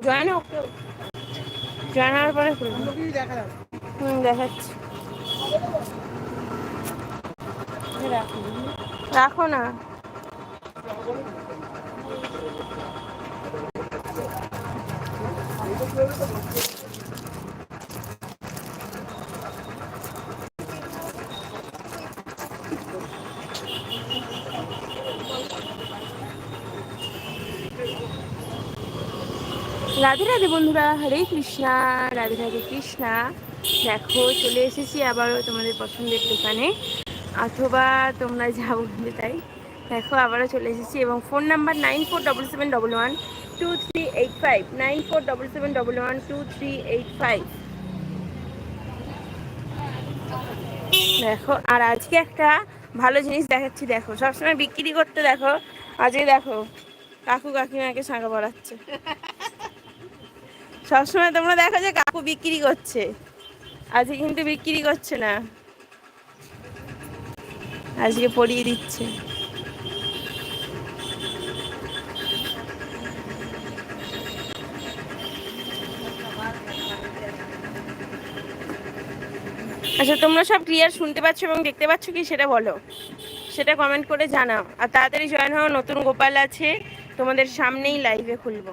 Join হোক join হওয়ার পরে হুম দেখাচ্ছি। রাখো না। রাধে রাধে বন্ধুরা, হরে কৃষ্ণা, রাধে রাধে কৃষ্ণা। দেখো, চলে এসেছি আবারও তোমাদের পছন্দের দোকানে। অথবা তোমরা যা বলবে তাই। দেখো, আবারও চলে এসেছি এবং phone number nine four double seven double one two three eight five. Nine four double seven double one two three eight five. দেখো, আর আজকে একটা ভালো জিনিস দেখাচ্ছি, দেখো। সবসময় বিক্রি করতে দেখো। আজকে দেখো, কাকু কাকিমাকে শাঁখা পড়াচ্ছে। সবসময় তোমরা দেখো যে কাকু বিক্রি করছে। আজকে কিন্তু বিক্রি করছে না। আজকে পড়িয়ে দিচ্ছে। আচ্ছা তোমরা সব ক্লিয়ার শুনতে পাচ্ছ এবং দেখতে পাচ্ছ কি সেটা বলো? সেটা কমেন্ট করে জানাও। আর তাড়াতাড়ি জয়েন হও, নতুন গোপাল আছে। তোমাদের সামনেই লাইভে খুলবো।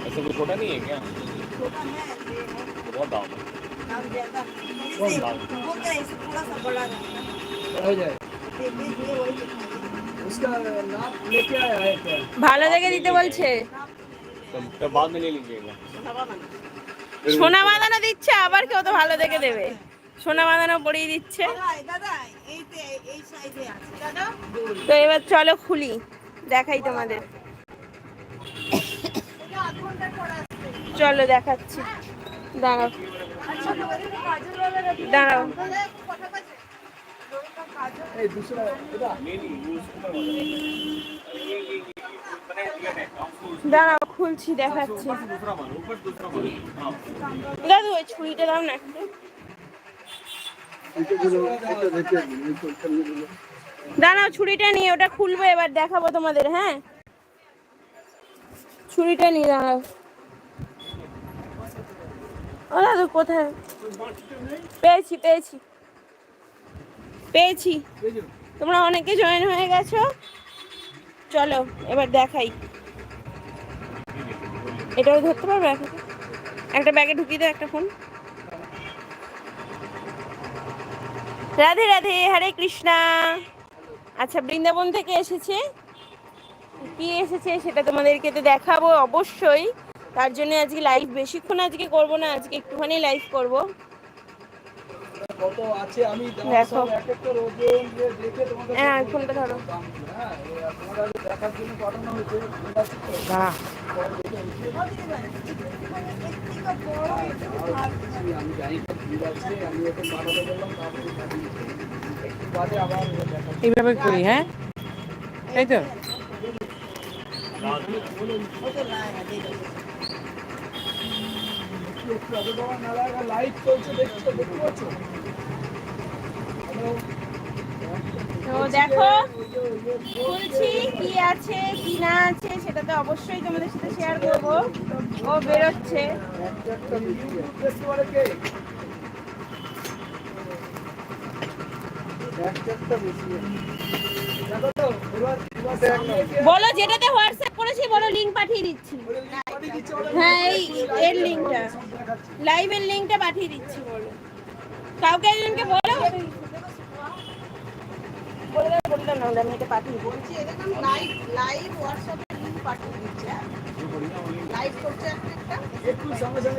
ऐसा कुछ छोटा नहीं है क्या बहुत दाम है बहुत दाम है। हो जाए उसका नाप लेके आया है क्या ভালো দেখে দিতে বলছে तब तब बाद में ले लीजिएगा সোনা বাঁধানো দিচ্ছে আবার কেউ তো ভালো দেখে দেবে সোনা বাঁধানো পরিয়ে দিচ্ছে তো এবার চলো খুলি দেখাই তোমাদের। চলো দেখাচ্ছি। দাঁড়াও। দাঁড়াও। দাঁড়াও, খুলছি, দেখাচ্ছি। দাদু, ওই ছুরিটা দাম না একটু। দাঁড়াও, ছুরিটা নিয়ে, ওটা খুলবো এবার, দেখাবো তোমাদের হ্যাঁ? ছুরিটা নিয়ে দাঁড়াও। ও দাদু, কোথায়? পেয়েছি পেয়েছি। পেয়েছি। তোমরা অনেকে জয়েন হয়ে গেছো? চলো, এবার দেখাই। এটাও ধরতে পারবে একটা ব্যাগে ঢুকিয়ে দাও, একটা ফোন রাধে রাধে, হরে কৃষ্ণা। আচ্ছা বৃন্দাবন থেকে এসেছে। কি এসেছে সেটা তোমাদেরকে তো দেখাবো অবশ্যই। তার জন্য আজকে লাইভ বেশিক্ষণ আজকে করব না আজকে একটুখানি লাইভ করব। দেখো। তোমাদের হ্যাঁ ফোনটা ধরো। হ্যাঁ? আমি জানি এইভাবে করি হ্যাঁ? তাই তো। তো দেখো, খুলছি কি আছে, কি না আছে, সেটা তো অবশ্যই তোমাদের সাথে শেয়ার করব। ও বেরোচ্ছে একটা একটা ভিডিও দেখতে পারে কে একটা একটা বেশি দেখো তো এবার এবার দেখ না বলো যেটাতে হোয়াটসঅ্যাপ করেছি, বলো লিংক পাঠিয়ে দিচ্ছি। হ্যাঁ এই এর লিংকটা লাইভের লিংকটা পাঠিয়ে দিচ্ছি, বলো। কাউকে একজনকে বলো? এটা পাঠিয়ে পাঠিয়ে দিচ্ছে।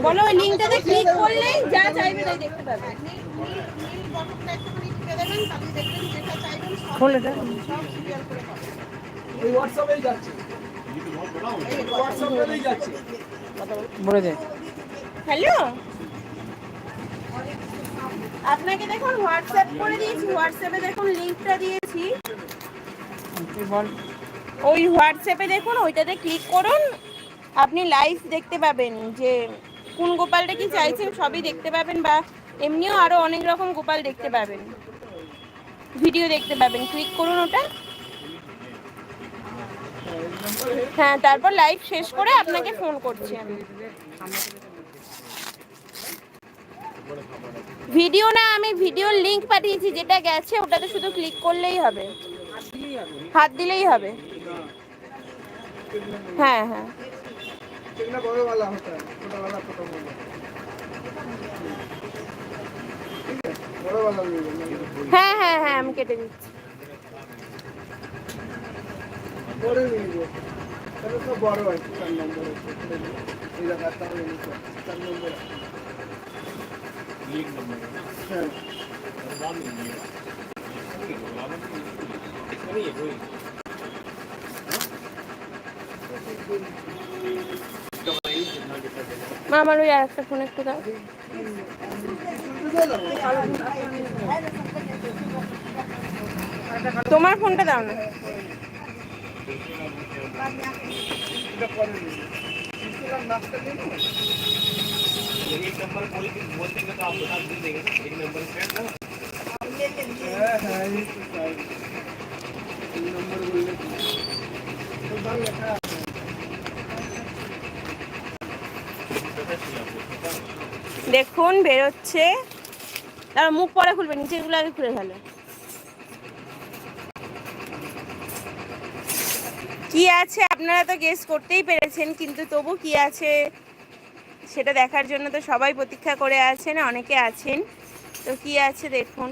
বলো ওই লিঙ্কটাতে ক্লিক করলে যা চাইবে তাই দেখতে পাবে। হ্যালো আপনাকে দেখুন হোয়াটসঅ্যাপ করে দিয়েছি হোয়াটসঅ্যাপে দেখুন লিঙ্কটা দিয়েছি। ওই হোয়াটসঅ্যাপে দেখুন ওইটাতে ক্লিক করুন আপনি লাইভ দেখতে পাবেন যে কোন গোপালটা কি চাইছেন সবই দেখতে পাবেন বা এমনিও আরও অনেক রকম গোপাল দেখতে পাবেন। ভিডিও দেখতে পাবেন ক্লিক করুন ওটা। হ্যাঁ তারপর লাইভ শেষ করে আপনাকে ফোন করছি আমি। ভিডিও না, আমি ভিডিওর লিংক পাঠিয়েছি, যেটা গেছে, ওটাতে শুধু ক্লিক করলেই হবে। হাত দিলেই হবে। হ্যাঁ হ্যাঁ। कितना बड़े वाला होता है छोटा वाला छोटा वाला ठीक है बड़ा वाला ले लो হ্যাঁ হ্যাঁ হ্যাঁ আমি কেটে দিচ্ছি बड़े ले लो তাহলে তো বড় আছে চার নম্বর এই জায়গা তাহলে নিচে চার নম্বর ये एक नंबर है হ্যাঁ और बाद में ये नहीं মা আমার ওই আরেকটা ফোন একটু দাও। তোমার ফোনটা দাও না। এটা দেখুন, বেরোচ্ছে। তার মুখ পরে খুলবে নিচেগুলো আগে খুলে ফেলো। কি আছে? আপনারা তো গেস করতেই পেরেছেন, কিন্তু তবু কি আছে? সেটা দেখার জন্য তো সবাই প্রতীক্ষা করে আছেন, অনেকে আছেন। তো কি আছে দেখুন।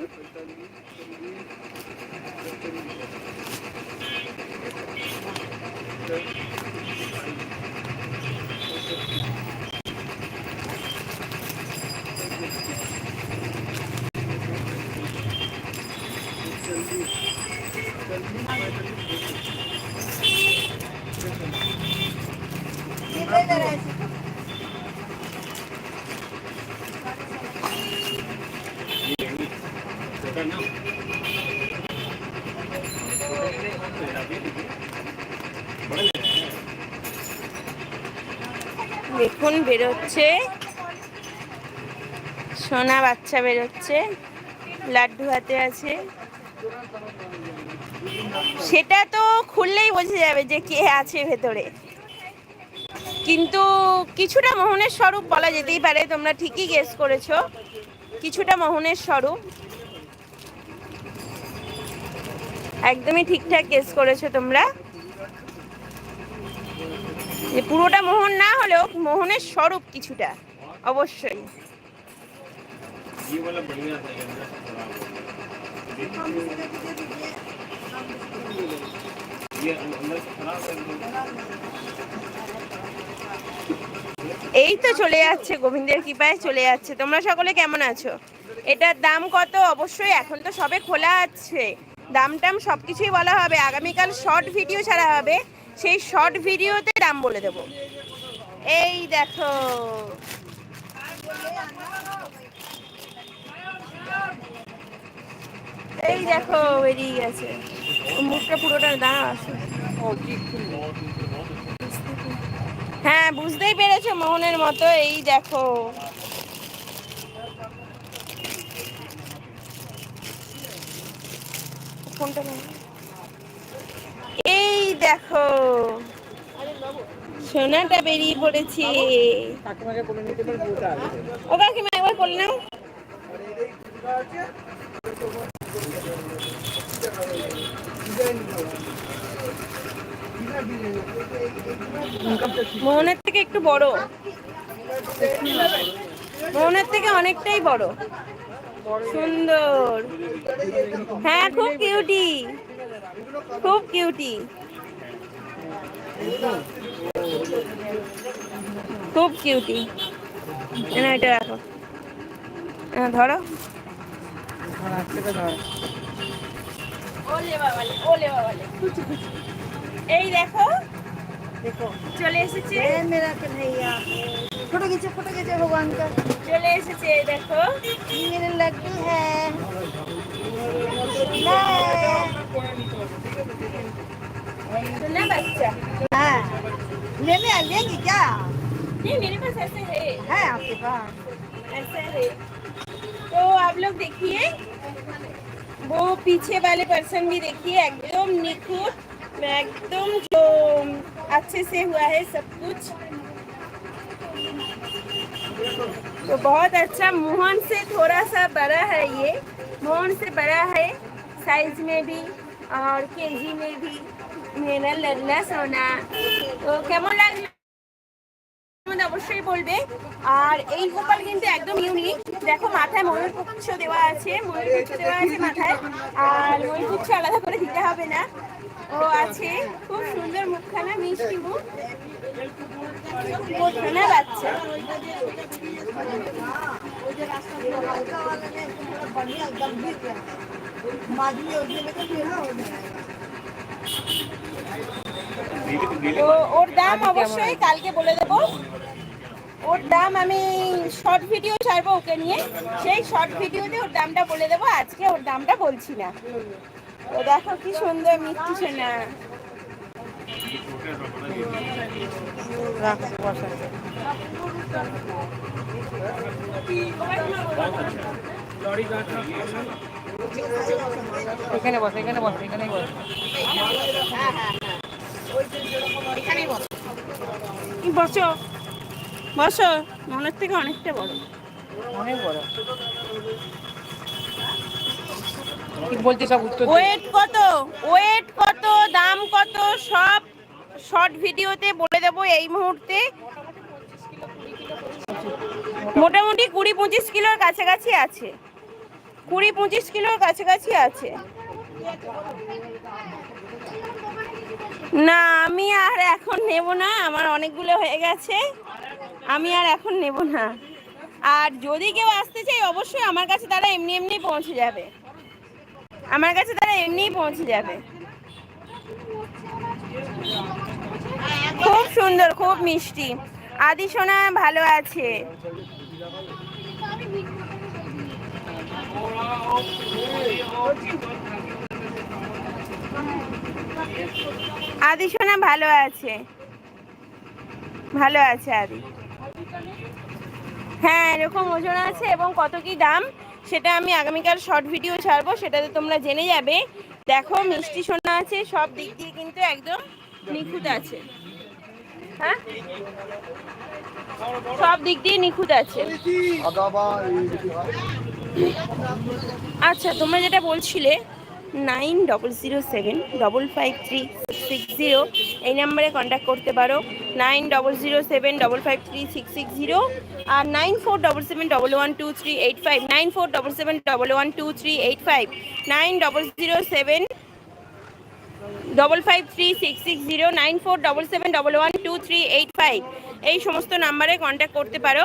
छोटा দেখুন, বেরোচ্ছে। সোনা বাচ্চা বেরোচ্ছে। লাড্ডু হাতে আছে। সেটা তো খুললেই বোঝা যাবে যে কে আছে ভেতরে। কিন্তু কিছুটা মোহনের স্বরূপ বলা যেতেই পারে, তোমরা ঠিকই গেস করেছ। কিছুটা মোহনের স্বরূপ। একদমই ঠিকঠাক কেস করেছ তোমরা। যে পুরোটা মোহন না হলেও মোহনের স্বরূপ কিছুটা, অবশ্যই। এই তো চলে যাচ্ছে, গোবিন্দের কৃপায় চলে যাচ্ছে। তোমরা সকলে কেমন আছো? এটার দাম কত? অবশ্যই এখন তো সবে খোলা আছে। দাম টাম সব কিছুই বলা হবে। আগামীকাল শর্ট ভিডিও ছাড়া হবে। সেই শর্ট ভিডিওতে দাম বলে দেবো। এই দেখো। এই দেখো, বেরিয়ে গেছে। মুখটা পুরোটা দাঁড়া হ্যাঁ বুঝতেই পেরেছ মোহনের মতো। এই দেখো। ফোনটা। এই দেখো। সোনাটা বেরিয়ে পড়েছে। ও কাকিমা, একবার বলে নাও। মোহনের থেকে একটু বড়। মোহনের থেকে অনেকটাই বড়। সুন্দর। হ্যাঁ খুব কিউটি খুব কিউটি খুব কিউটি না এটা রাখো। হ্যাঁ ধরো। এই দেখো। দেখো চলে এসেছে মেরাকেল ভাইয়া ফটো গেছে ফটো গেছে ভগবান কা बच्चा। हाँ। लेने क्या? नहीं मेरे पास ऐसे है। है आपके पास? ऐसे है। तो आप लोग देखिए वो पीछे वाले पर्सन भी देखिए एकदम निखुत एकदम जो अच्छे से हुआ है सब कुछ तो बहुत अच्छा मोहन से थोड़ा सा बड़ा है ये मोहन से बड़ा है साइज में भी और केजी में भी मेरा लल्ला सोना तो কেমন লাগলো মধ্যে অবশ্যই বলবে আর এই গোপাল কিন্তু একদম ইউনিক দেখো মাথায় ময়ূর পুচ্ছ দেওয়া আছে ময়ূর পুচ্ছ দেওয়া আছে মাথায় আর ময়ূর পুচ্ছ আলাদা করে দিতে হবে না ও আছে খুব সুন্দর মুখখানা মিষ্টি মুখ। শোনা ওর দাম অবশ্যই কালকে বলে দেবো। ওর দাম আমি শর্ট ভিডিও ছাড়বো ওকে নিয়ে। সেই শর্ট ভিডিওতে ওর দামটা বলে দেবো। আজকে ওর দামটা বলছি না। তো দেখো কি সুন্দর মিষ্টি সোনা রাখ বসা। এখানে বস এখানে বস এখানেই বস। বসো। বসো মনের থেকে অনেকটা বড়। অনেক বড়। ওয়েট কত? ওয়েট কত? দাম কত? সব শর্ট ভিডিওতে বলে দেবো এই মুহূর্তে। মোটামুটি কুড়ি পঁচিশ কিলোর কাছাকাছি আছে। কুড়ি পঁচিশ কিলোর কাছাকাছি আছে। না, আমি আর এখন নেব না। আমার অনেকগুলো হয়ে গেছে। আমি আর এখন নেব না। আর যদি কেউ আসতে চাই অবশ্যই আমার কাছে তারা এমনি এমনি পৌঁছে যাবে। আমার কাছে তারা এমনিই পৌঁছে যাবে। খুব সুন্দর, খুব মিষ্টি। আদি সোনা ভালো আছে। আদি সোনা ভালো আছে। ভালো আছে আদি। হ্যাঁ এরকম ওজন আছে এবং কত কি দাম? সেটা আমি আগামীকাল শর্ট ভিডিও ছাড়বো, সেটাতে তোমরা জেনে যাবে। দেখো, মিষ্টি সোনা আছে, সব দিক দিয়ে কিন্তু একদম নিখুঁত আছে। হ্যাঁ? সব দিক দিয়ে নিখুঁত আছে। আচ্ছা তোমরা যেটা বলছিলে nine double zero seven double five three six zero এই নাম্বারে কন্ট্যাক্ট করতে পারো। Nine double zero seven double five three six six zero আর nine four double seven double one two three eight five nine four double seven double one two three eight five nine double zero seven double five three six six zero nine four double seven double one two three eight five এই সমস্ত নাম্বারে contact করতে পারো।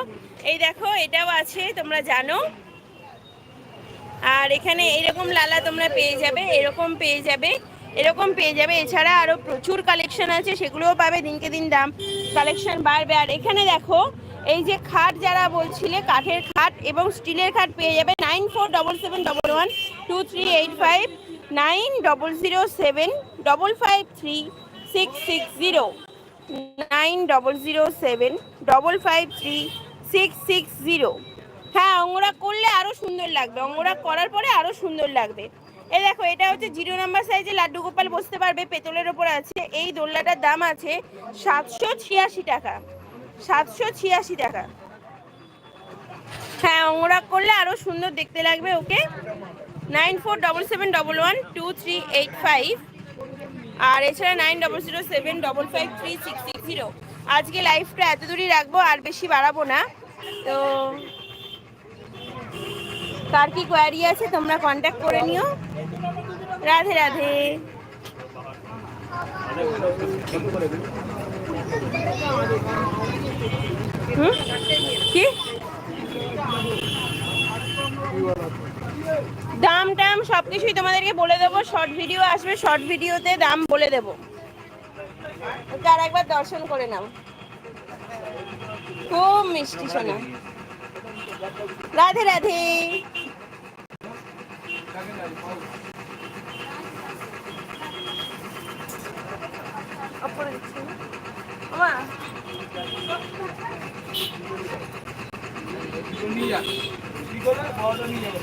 এই দেখো, এটাও আছে, তোমরা জানো। আর এখানে এরকম লালা তোমরা পেয়ে যাবে, এরকম পেয়ে যাবে, এরকম পেয়ে যাবে। এছাড়া আরও প্রচুর কালেকশন আছে, সেগুলোও পাবে, দিনকে দিন দাম। কালেকশন বাড়বে। আর এখানে দেখো এই যে খাট যারা বলছিলে, কাঠের খাট এবং স্টিলের খাট পেয়ে যাবে nine four double seven double one two three eight five nine double zero seven double five three six six zero nine double zero seven double five three six six zero হ্যাঁ অঙ্গরা করলে আরও সুন্দর লাগবে। অঙ্গরা করার পরে আরও সুন্দর লাগবে। এই দেখো, এটা হচ্ছে জিরো নাম্বার সাইজে লাড্ডু গোপাল বসতে পারবে, পেতলের ওপর আছে। এই দোলনাটার দাম আছে সাতশো ছিয়াশি টাকা। সাতশো ছিয়াশি টাকা। হ্যাঁ অঙ্গরাগ করলে আরও সুন্দর দেখতে লাগবে, okay? Nine four double seven double one two three eight five. আর এছাড়া nine double zero seven double five three six six zero. আজকে লাইফটা এত দূরই রাখব, আর বেশি বাড়াবো না। তো কার কি কোয়ারি আছে, তোমরা কন্ট্যাক্ট করে নিও। রাধে রাধে। কি? দাম টাম সব কিছুই তোমাদেরকে বলে দেবো। শর্ট ভিডিও আসবে শর্ট ভিডিওতে দাম বলে দেবো। তার একবার দর্শন করে নাও। খুব মিষ্টি শোনা রাধে রাধে। অপরে নিয়ে যা কি করে খাওয়াটা নিয়ে যাবে।